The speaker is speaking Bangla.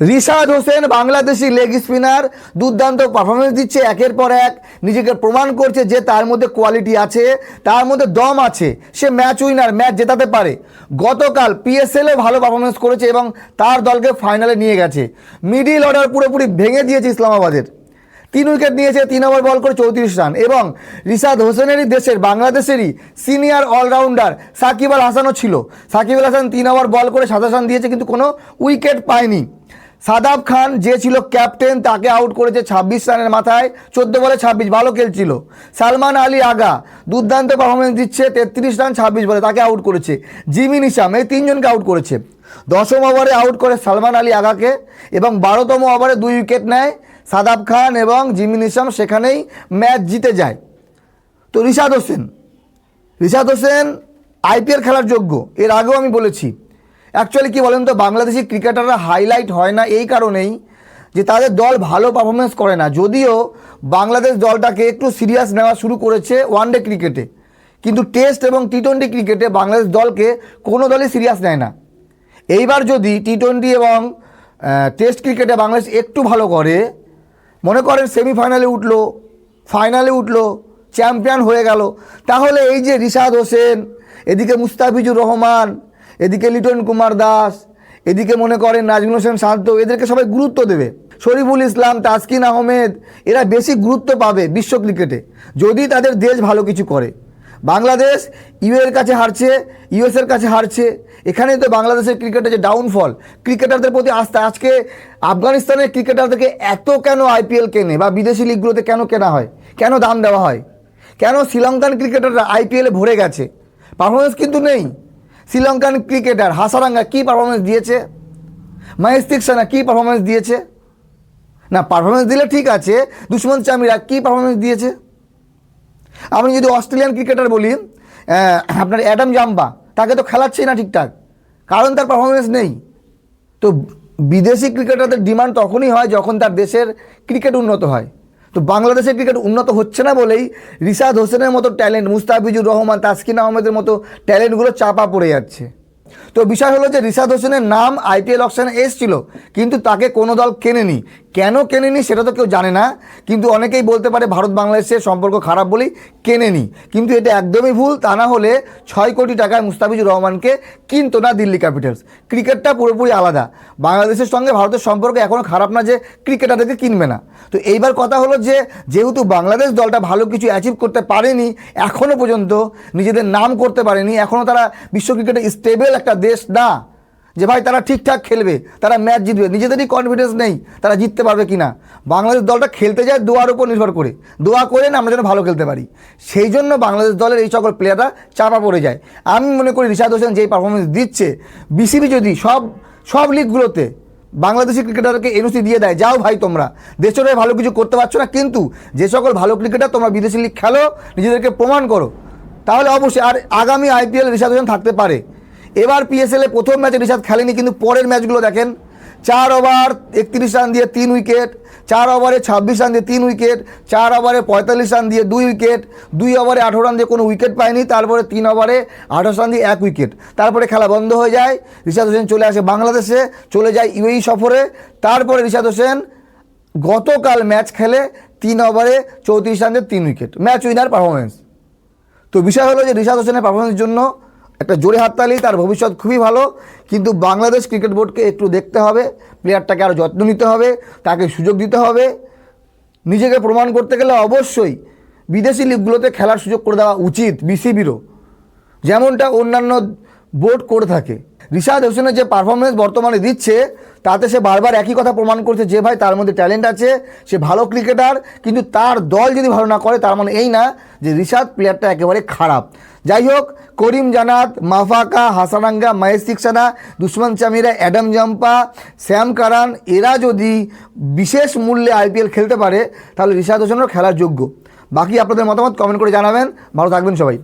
রিশাদ হোসেন বাংলাদেশি লেগ স্পিনার দুর্দান্ত পারফরমেন্স দিচ্ছে একের পর এক। নিজেকে প্রমাণ করছে যে তার মধ্যে কোয়ালিটি আছে, তার মধ্যে দম আছে। সে ম্যাচ উইনার ম্যাচ জেতাতে পারে। গতকাল পিএসএলে ভালো পারফরমেন্স করেছে এবং তার দলকে ফাইনালে নিয়ে গেছে। মিডিল অর্ডার পুরোপুরি ভেঙে দিয়েছে ইসলামাবাদের। তিন উইকেট নিয়েছে, তিন ওভার বল করে চৌত্রিশ রান এবং রিশাদ হোসেনেরই দেশের, বাংলাদেশেরই সিনিয়র অলরাউন্ডার সাকিব আল হাসানও ছিল। সাকিব আল হাসান তিন ওভার বল করে সাতাশ রান দিয়েছে, কিন্তু কোনো উইকেট পায়নি। সাদাব খান যে ছিল ক্যাপ্টেন, তাকে আউট করেছে ছাব্বিশ রানের মাথায়, চোদ্দ বলে ছাব্বিশ, ভালো খেলছিল। সালমান আলী আগা, দুর্দান্ত পারফরমেন্স দিচ্ছে, তেত্রিশ রান, ছাব্বিশ বলে তাকে আউট করেছে। জিমি নিশাম, এই তিনজনকে আউট করেছে। দশম ওভারে আউট করে সালমান আলী আগাকে এবং বারোতম ওভারে দুই উইকেট নেয় সাদাব খান এবং জিমি নিশাম, সেখানেই ম্যাচ জিতে যায়। তো রিশাদ হোসেন রিশাদ হোসেন আইপিএল খেলার যোগ্য, এর আগেও আমি বলেছি। অ্যাকচুয়ালি কী বলেন তো, বাংলাদেশি ক্রিকেটাররা হাইলাইট হয় না এই কারণেই যে তাদের দল ভালো পারফরমেন্স করে না। যদিও বাংলাদেশ দলটাকে একটু সিরিয়াস নেওয়া শুরু করেছে ওয়ানডে ক্রিকেটে কিন্তু টেস্ট এবং টি টোয়েন্টি ক্রিকেটে বাংলাদেশ দলকে কোনো দলই সিরিয়াস নেয় না। এইবার যদি টি টোয়েন্টি এবং টেস্ট ক্রিকেটে বাংলাদেশ একটু ভালো করে, মনে করেন সেমিফাইনালে উঠল ফাইনালে উঠল চ্যাম্পিয়ন হয়ে গেল, তাহলে এই যে রিশাদ হোসেন, এদিকে মুস্তাফিজুর রহমান এদিকে লিটন কুমার দাস, এদিকে মনে করেন নাজমুল হোসেন শান্ত, এদেরকে সবাই গুরুত্ব দেবে। শরীফুল ইসলাম, তাসকিন আহমেদ, এরা বেশি গুরুত্ব পাবে বিশ্ব ক্রিকেটে, যদি তাদের দেশ ভালো কিছু করে। বাংলাদেশ ইউএর কাছে হারছে ইউএসের কাছে হারছে, এখানেই তো বাংলাদেশের ক্রিকেটের যে ডাউনফল ক্রিকেটারদের প্রতি আস্থা। আজকে আফগানিস্তানের ক্রিকেটারদেরকে এত কেন আইপিএল কেনে বা বিদেশি লিগগুলোতে কেন কেনা হয়? কেন দাম দেওয়া হয়? কেন শ্রীলঙ্কান ক্রিকেটাররা আইপিএলে ভরে গেছে? পারফরমেন্স কিন্তু নেই। শ্রীলঙ্কান ক্রিকেটার হাসারাঙ্গা কী পারফরমেন্স দিয়েছে? মহেশ তিকসানা কী পারফরমেন্স দিয়েছে? না পারফরমেন্স দিলে ঠিক আছে, দুশ্মন চামিরা কী পারফরমেন্স দিয়েছে? আমি যদি অস্ট্রেলিয়ান ক্রিকেটার বলি আপনার অ্যাডাম জাম্বা, তাকে তো খেলাচ্ছেই না ঠিকঠাক, কারণ তার পারফরমেন্স নেই। তো বিদেশি ক্রিকেটারদের ডিমান্ড তখনই হয় যখন তার দেশের ক্রিকেট উন্নত হয়। তো বাংলাদেশের ক্রিকেট উন্নত হচ্ছে না বলেই রিশাদ হোসেনের মতো ট্যালেন্ট, মুস্তাফিজুর রহমান, তাসকিন আহমেদের মতো ট্যালেন্টগুলো চাপা পড়ে যাচ্ছে। তো বিষয় হলো যে রিশাদ হোসেনের নাম আইপিএল অকশানে এসছিল, কিন্তু তাকে কোনো দল কেনেনি। কেন কেনেনি সেটা তো কেউ জানে না, কিন্তু অনেকেই বলতে পারে ভারত বাংলাদেশের সম্পর্ক খারাপ বলেই কেনেনি। কিন্তু এটা একদমই ভুল, তা না হলে ছয় কোটি টাকায় মুস্তাফিজুর রহমানকে কিনতো না দিল্লি ক্যাপিটালস। ক্রিকেটটা পুরোপুরি আলাদা। বাংলাদেশের সঙ্গে ভারতের সম্পর্ক এখনও খারাপ না যে ক্রিকেটারদেরকে কিনবে না। তো এইবার কথা হলো যে, যেহেতু বাংলাদেশ দলটা ভালো কিছু অ্যাচিভ করতে পারেনি এখনও পর্যন্ত নিজেদের নাম করতে পারেনি এখনও তারা বিশ্ব ক্রিকেটে স্টেবল একটা দেশ না। যে ভাই তারা ঠিকঠাক খেলবে, তারা ম্যাচ জিতবে, নিজেদেরই কনফিডেন্স নেই, তারা জিততে পারবে কি না বাংলাদেশ দলটা খেলতে যায় দোয়ার উপর নির্ভর করে। দোয়া করে না আমরা যেন ভালো খেলতে পারি। সেই জন্য বাংলাদেশ দলের এই সকল প্লেয়াররা চাপা পড়ে যায়। আমি মনে করি রিশাদ হোসেন যেই পারফরমেন্স দিচ্ছে বিসিবি যদি সব সব লিগগুলোতে বাংলাদেশি ক্রিকেটারকে এনওসি দিয়ে দেয়, যাও ভাই তোমরা। দেশের ভালো কিছু করতে পারছ না, কিন্তু যে সকল ভালো ক্রিকেটার তোমরা বিদেশি লিগ খেলো, নিজেদেরকে প্রমাণ করো। তাহলে অবশ্যই আর আগামী আইপিএল রিশাদ হোসেন থাকতে পারে। এবার পিএসএল এ প্রথম ম্যাচে রিশাদ খেলেনি, কিন্তু পরের ম্যাচগুলো দেখেন। চার ওভার, একত্রিশ রান দিয়ে তিন উইকেট, চার ওভারে ছাব্বিশ রান দিয়ে তিন উইকেট, চার ওভারে পঁয়তাল্লিশ রান দিয়ে দুই উইকেট, দুই ওভারে আঠেরো রান দিয়ে কোনো উইকেট পায়নি, তারপরে তিন ওভারে আঠাশ রান দিয়ে এক উইকেট। তারপরে খেলা বন্ধ হয়ে যায়, রিশাদ হোসেন চলে আসে বাংলাদেশে, চলে যায় ইউএই সফরে। তারপরে রিশাদ হোসেন গতকাল ম্যাচ খেলে তিন ওভারে চৌত্রিশ রান দিয়ে তিন উইকেট। ম্যাচ উইনার পারফরমেন্স তো বিষয় হলো যে রিশাদ হোসেনের পারফরমেন্সের জন্য একটা জোরে হাততালি তার ভবিষ্যৎ খুবই ভালো, কিন্তু বাংলাদেশ ক্রিকেট বোর্ডকে একটু দেখতে হবে, প্লেয়ারটাকে আরও যত্ন নিতে হবে, তাকে সুযোগ দিতে হবে। নিজেকে প্রমাণ করতে গেলে অবশ্যই বিদেশি লিগগুলোতে খেলার সুযোগ করে দেওয়া উচিত বিসিবিরও। যেমনটা অন্যান্য বোর্ড করে থাকে। রিশাদ হোসেনের যে পারফরমেন্স বর্তমানে দিচ্ছে, তাতে সে বারবার একই কথা প্রমাণ করছে যে ভাই তার মধ্যে ট্যালেন্ট আছে, সে ভালো ক্রিকেটার কিন্তু তার দল যদি ভালো না করে, তার মানে এই না যে রিশাদ প্লেয়ারটা একেবারে খারাপ। যাই হোক, Karim Janat, মাফাকা, Hasaranga, Maheesh Theekshana Dushmantha Chameera, Adam Zampa, Sam Curran, এরা যদি বিশেষ মূল্যে আইপিএল খেলতে পারে, তাহলে রিশাদ হোসেনও খেলার যোগ্য। বাকি আপনাদের মতামত কমেন্ট করে জানাবেন। ভালো থাকবেন সবাই।